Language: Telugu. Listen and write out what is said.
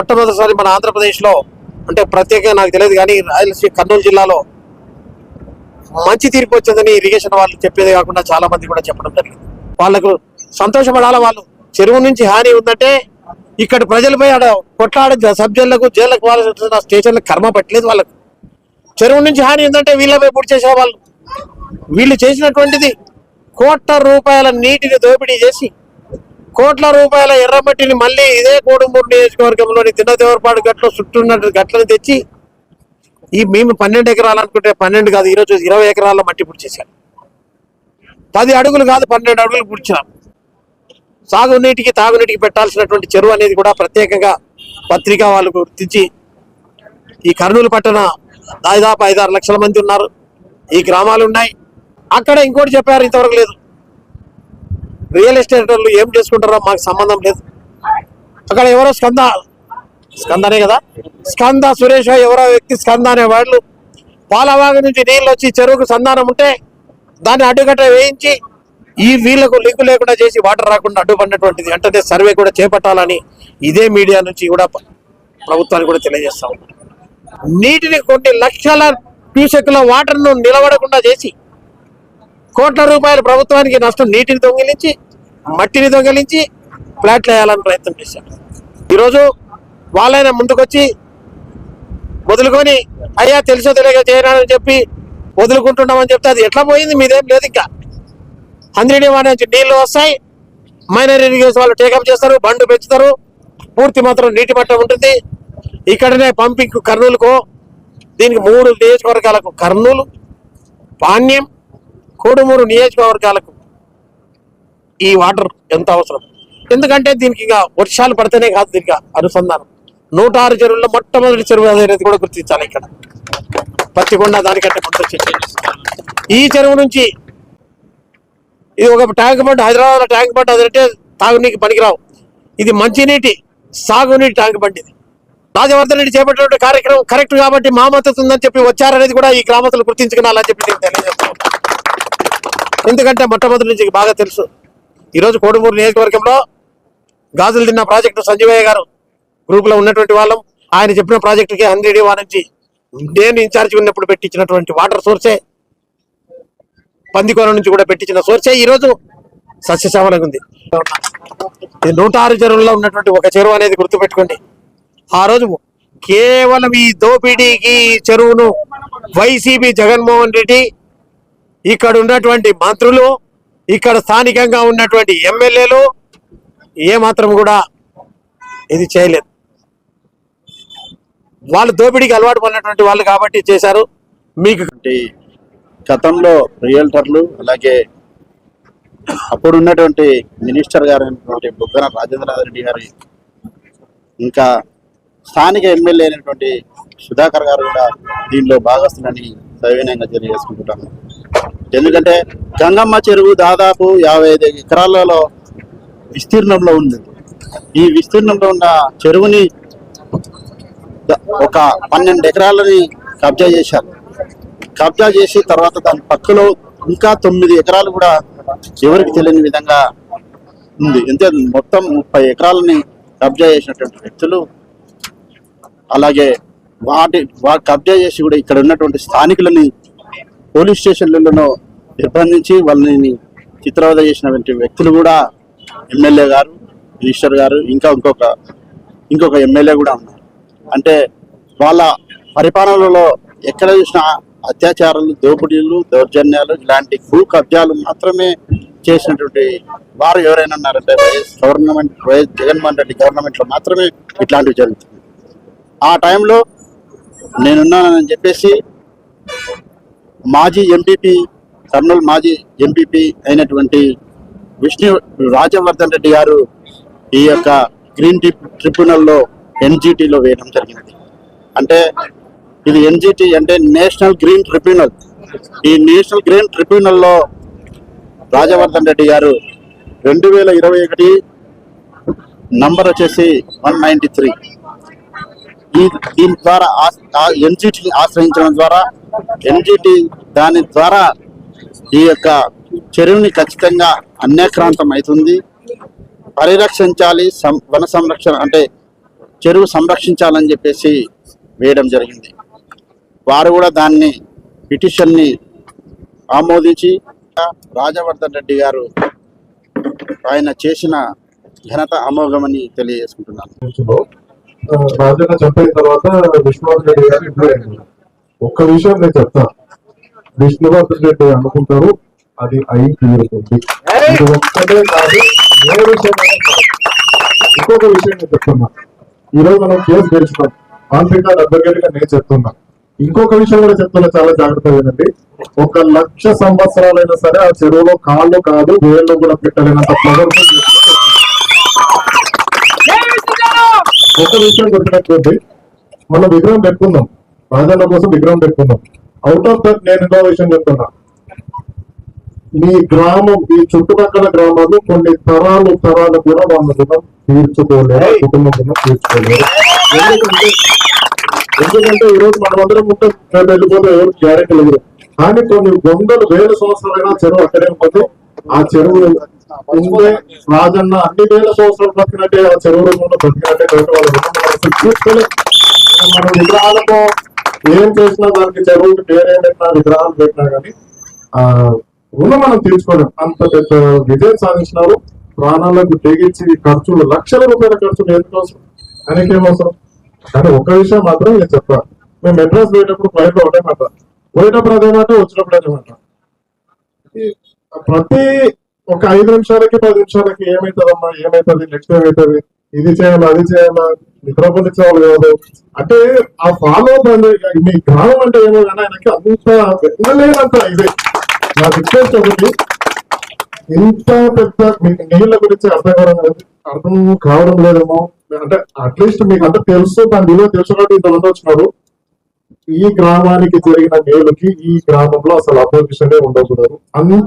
మొట్టమొదటిసారి మన ఆంధ్రప్రదేశ్లో అంటే ప్రత్యేకంగా నాకు తెలియదు కానీ రాయలసీమ కర్నూలు జిల్లాలో మంచి తీర్పు వచ్చిందని ఇరిగేషన్ వాళ్ళు చెప్పేది కాకుండా చాలా మంది కూడా చెప్పడం జరిగింది. వాళ్ళకు సంతోషపడాల వాళ్ళు? చెరువు నుంచి హాని ఉందంటే ఇక్కడ ప్రజలపై ఆడ కొట్లాడ సబ్ జైళ్ళకు జైళ్ళకు వాళ్ళ స్టేషన్లకు కర్మ పట్టలేదు వాళ్ళకు. చెరువు నుంచి హాని ఉందంటే వీళ్ళపై పూర్తి చేసే వాళ్ళు? వీళ్ళు చేసినటువంటిది కోట్ల రూపాయల నీటిని దోపిడీ చేసి కోట్ల రూపాయల ఎర్రమట్టిని మళ్ళీ ఇదే కోడుమూరు నియోజకవర్గంలోని తిన్నదేవరపాడు గట్లో చుట్టూన్నట్టు గట్లను తెచ్చి ఈ మేము పన్నెండు ఎకరాలు అనుకుంటే పన్నెండు కాదు ఈరోజు ఇరవై ఎకరాల్లో మట్టి పుడిచేశారు పది అడుగులు కాదు పన్నెండు అడుగులు పుడిచినాం. సాగునీటికి తాగునీటికి పెట్టాల్సినటువంటి చెరువు అనేది కూడా ప్రత్యేకంగా పత్రికా వాళ్ళు గుర్తించి ఈ కర్నూలు పట్టణ దాదాపు ఐదారు లక్షల మంది ఉన్నారు. ఈ గ్రామాలు ఉన్నాయి. అక్కడ ఇంకోటి చెప్పారు ఇంతవరకు లేదు. రియల్ ఎస్టేట్ వాళ్ళు ఏం చేసుకుంటారో మాకు సంబంధం లేదు. అక్కడ ఎవరో స్కంద స్కందనే కదా? స్కంద సురేష్ ఎవరో వ్యక్తి స్కంద అనే వాళ్ళు పాలవాగ నుంచి నీళ్ళు వచ్చి చెరువుకు సంధానం ఉంటే దాన్ని అడ్డుకట్ట వేయించి ఈ వీళ్ళకు లింకు లేకుండా చేసి వాటర్ రాకుండా అడ్డుపడినటువంటిది. వెంటనే సర్వే కూడా చేపట్టాలని ఇదే మీడియా నుంచి కూడా ప్రభుత్వానికి కూడా తెలియజేస్తా ఉన్నాం. నీటిని కొన్ని లక్షల క్యూసెక్ల వాటర్ను నిలబడకుండా చేసి కోట్ల రూపాయలు ప్రభుత్వానికి నష్టం నీటిని దొంగిలించి మట్టిని దొంగిలించి ఫ్లాట్లు వేయాలని ప్రయత్నం చేశారు. ఈరోజు వాళ్ళైనా ముందుకొచ్చి వదులుకొని అయ్యా తెలుసో తెలియక చేయరాని చెప్పి వదులుకుంటున్నామని చెప్తే అది ఎట్లా పోయింది? మీదేం లేదు ఇంకా. హంద్రీడి వాడి నుంచి నీళ్ళు వస్తాయి. మైనర్ ఇరిగేషన్ వాళ్ళు టేకప్ చేస్తారు బండు పెంచుతారు. పూర్తి మాత్రం నీటి మట్టం ఉంటుంది. ఇక్కడనే పంపింగ్ కర్నూలుకో దీనికి మూడు నియోజకవర్గాలకు కర్నూలు పాణ్యం కోడుమూరు నియోజకవర్గాలకు ఈ వాటర్ ఎంత అవసరం? ఎందుకంటే దీనికి ఇక వర్షాలు పడితేనే కాదు దీనికి అనుసంధానం. నూట ఆరు చెరువుల్లో మొట్టమొదటి చెరువు అనేది కూడా గుర్తించాలి ఇక్కడ. పత్తికొండ దానికంటే ముందు ఈ చెరువు నుంచి ఇది ఒక tank bund Hyderabad tank bund అదంటే తాగునీకి పనికిరావు. ఇది మంచినీటి సాగునీటి ట్యాంక్ బండ్ ఇది. రాజవర్ధన్ రెడ్డి చేపట్టినటువంటి కార్యక్రమం కరెక్ట్ కాబట్టి మా మద్దతు ఉందని చెప్పి వచ్చారనేది కూడా ఈ గ్రామస్తులు గుర్తించుకున్నాలని చెప్పి తెలియజేస్తున్నాం. ఎందుకంటే మొట్టమొదటి నుంచి బాగా తెలుసు. ఈరోజు కోడుమూరు నియోజకవర్గంలో గాజులు తిన్న ప్రాజెక్టు సంజీవయ్య గారు గ్రూప్లో ఉన్నటువంటి వాళ్ళం. ఆయన చెప్పిన ప్రాజెక్టుకి హండ్రెడ్ వా నుంచి నేను ఇన్ఛార్జ్ ఉన్నప్పుడు పెట్టించినటువంటి వాటర్ సోర్సే. పందికోన నుంచి కూడా పెట్టించిన సోర్సే. ఈ రోజు సస్యశ్యామలంగా ఉంది. ఇది నూట ఆరు చెరువుల్లో ఉన్నటువంటి ఒక చెరువు అనేది గుర్తుపెట్టుకోండి. ఆ రోజు కేవలం ఈ దోపిడీకి చెరువును వైసీపీ జగన్మోహన్ రెడ్డి ఇక్కడ ఉన్నటువంటి మంత్రులు ఇక్కడ స్థానికంగా ఉన్నటువంటి ఎమ్మెల్యేలు ఏమాత్రం కూడా ఇది చేయలేదు. వాళ్ళు దోపిడీకి అలవాటు పడినటువంటి వాళ్ళు కాబట్టి చేశారు. మీకు గతంలో రియల్టర్లు అలాగే అప్పుడు ఉన్నటువంటి మినిస్టర్ గారు అయినటువంటి బుగ్గన రాజేంద్రనాథ్ రెడ్డి గారి ఇంకా స్థానిక ఎమ్మెల్యే అయినటువంటి సుధాకర్ గారు కూడా దీనిలో భాగస్తులని సవినయంగా తెలియజేసుకుంటున్నాను. ఎందుకంటే గంగమ్మ చెరువు దాదాపు యాభై ఐదు ఎకరాలలో విస్తీర్ణంలో ఉంది. ఈ విస్తీర్ణంలో ఉన్న చెరువుని ఒక పన్నెండు ఎకరాలని కబ్జా చేశారు. కబ్జా చేసి తర్వాత దాని పక్కలో ఇంకా తొమ్మిది ఎకరాలు కూడా ఎవరికి తెలియని విధంగా ఉంది. అంతే మొత్తం ముప్పై ఎకరాలని కబ్జా చేసినటువంటి వ్యక్తులు అలాగే వాటి వా కబ్జా చేసి కూడా ఇక్కడ ఉన్నటువంటి స్థానికులని పోలీస్ స్టేషన్లలో నిర్బంధించి వాళ్ళని చిత్రవద చేసినటువంటి వ్యక్తులు కూడా ఎమ్మెల్యే గారు మినిస్టర్ గారు ఇంకా ఇంకొక ఇంకొక ఎమ్మెల్యే కూడా ఉన్నారు. అంటే వాళ్ళ పరిపాలనలో ఎక్కడ చూసినా అత్యాచారాలు దోపిడీలు దౌర్జన్యాలు ఇలాంటి భూ కబ్జాలు మాత్రమే చేసినటువంటి వారు ఎవరైనా ఉన్నారంటే YS government YS Jaganmohan Reddy గవర్నమెంట్లో మాత్రమే ఇట్లాంటివి జరుగుతుంది. ఆ టైంలో నేనున్నానని చెప్పేసి మాజీ ఎంపీపీ కర్నూలు మాజీ ఎంపీపీ అయినటువంటి విష్ణు రాజవర్ధన్ రెడ్డి గారు ఈ యొక్క గ్రీన్ టీ ట్రిబ్యునల్లో ఎన్జిటీలో వేయడం జరిగినది అంటే ఇది ఎన్జిటి అంటే నేషనల్ గ్రీన్ ట్రిబ్యునల్. ఈ నేషనల్ గ్రీన్ ట్రిబ్యునల్లో రాజవర్ధన్ రెడ్డి గారు రెండు వేల ఇరవై ఒకటి నంబర్ వచ్చేసి వన్ నైంటీ త్రీ. ఈ దీని ద్వారా ఎన్జిటిని ఆశ్రయించడం ద్వారా ఎన్జిటి దాని ద్వారా ఈ యొక్క చెరువుని ఖచ్చితంగా అన్యాక్రాంతం అవుతుంది పరిరక్షించాలి సం వన సంరక్షణ అంటే చెరువు సంరక్షించాలని చెప్పేసి వేయడం జరిగింది. వారు కూడా దాన్ని పిటిషన్ని ఆమోదించి రాజవర్ధన్ రెడ్డి గారు ఆయన చేసిన ఘనత అమోఘమని తెలియజేసుకుంటున్నాను. రాజన్న చంపిన తర్వాత విష్ణువర్ధన్ రెడ్డి గారు ఇంట్లో ఒక్క విషయం నేను చెప్తా. విష్ణువర్ధన్ రెడ్డి అనుకుంటారు అది అయి తీరుతుంది ఇది ఒక్కటే కాదు ఏ విషయమైనా ఇంకొక విషయం నేను చెప్తున్నా. ఈ రోజు మనం కేసు గెలిచినాం. కాన్ఫిడెంట్ అడ్వకేట్గా నేను చెప్తున్నా. ఇంకొక విషయం కూడా చెప్తున్నా చాలా జాగ్రత్తగానండి ఒక లక్ష సంవత్సరాలైనా సరే ఆ చెరువులో కాళ్ళు కాదు వేళ్ళు కూడా పెట్టలేనంత ప్రదర్శన ఒక విషయం గుర్తుపెట్టుకోండి. మనం విగ్రహం పెట్టుకుందాం రాజన్న కోసం విగ్రహం పెట్టుకుందాం అవుట్ ఆఫ్ దట్ నేను ఇంకో విషయం చెప్తున్నా. మీ గ్రామం ఈ చుట్టుపక్కల గ్రామాలు కొన్ని తరాలు తరాలు కూడా వాళ్ళ రుణం తీర్చుకోలేరు కుటుంబం రుణం తీర్చుకోలేరు ఎందుకంటే ఎందుకంటే ఈ రోజు మనం అందరం ఉంటే మేము వెళ్ళిపోతే ఎవరు గ్యారెంటీ లేదు. కానీ కొన్ని వందలు వేల సంవత్సరాలైనా చెరువు అక్కడే ఉంటుంది ఆ చెరువు ఉండే రాజన్న అన్ని వేల సంవత్సరాలు బతికినట్టే ఆ చెరువు రూపంలో బతికినట్టే కాబట్టి వాళ్ళ. మనం విగ్రహాలతో ఏం చేసినా దానికి చెరువుకి పేరేం పెట్టినా విగ్రహాలు పెట్టినా కానీ ఆ రుణం మనం తీర్చుకోలేం. అంత పెద్ద విజయం సాధించినారు. ప్రాణాలకు తెగించి ఖర్చులు లక్షల రూపాయల ఖర్చులు ఎందుకు అవసరం? ఆయనకి అవసరం? కానీ ఒక విషయం మాత్రం నేను చెప్పాను మేము మెడ్రాస్ పోయేటప్పుడు ఫ్లైట్లో ఒకటే మాట పోయేటప్పుడు అదే మాట వచ్చినప్పుడు అదే మాట. ప్రతి ఒక ఐదు నిమిషాలకి పది నిమిషాలకి ఏమవుతుందమ్మా ఏమైతుంది నెక్స్ట్ ఏమవుతుంది ఇది చేయాలా అది చేయాలా నిద్రపోనిచ్చేవాళ్ళు కాదు. అంటే ఆ ఫాలో అప్ అనేది మీ గ్రామం అంటే ఏమో కానీ ఆయనకి అంత వెళ్ళలేనంత ఇదే. నా రిక్వెస్ట్ ఒకటి. ఇంత పెద్ద మీకు నీళ్ళ గురించి అర్థం కావడం అర్థం కావడం లేదేమో. అంటే అట్లీస్ట్ మీకు అంతా తెలుసు దాని విలువ తెలుసు కాబట్టి ఇంతమంది వచ్చినారు. ఈ గ్రామానికి జరిగిన మేలుకి ఈ గ్రామంలో అసలు అపోజిషనే ఉండకూడదు. అన్ని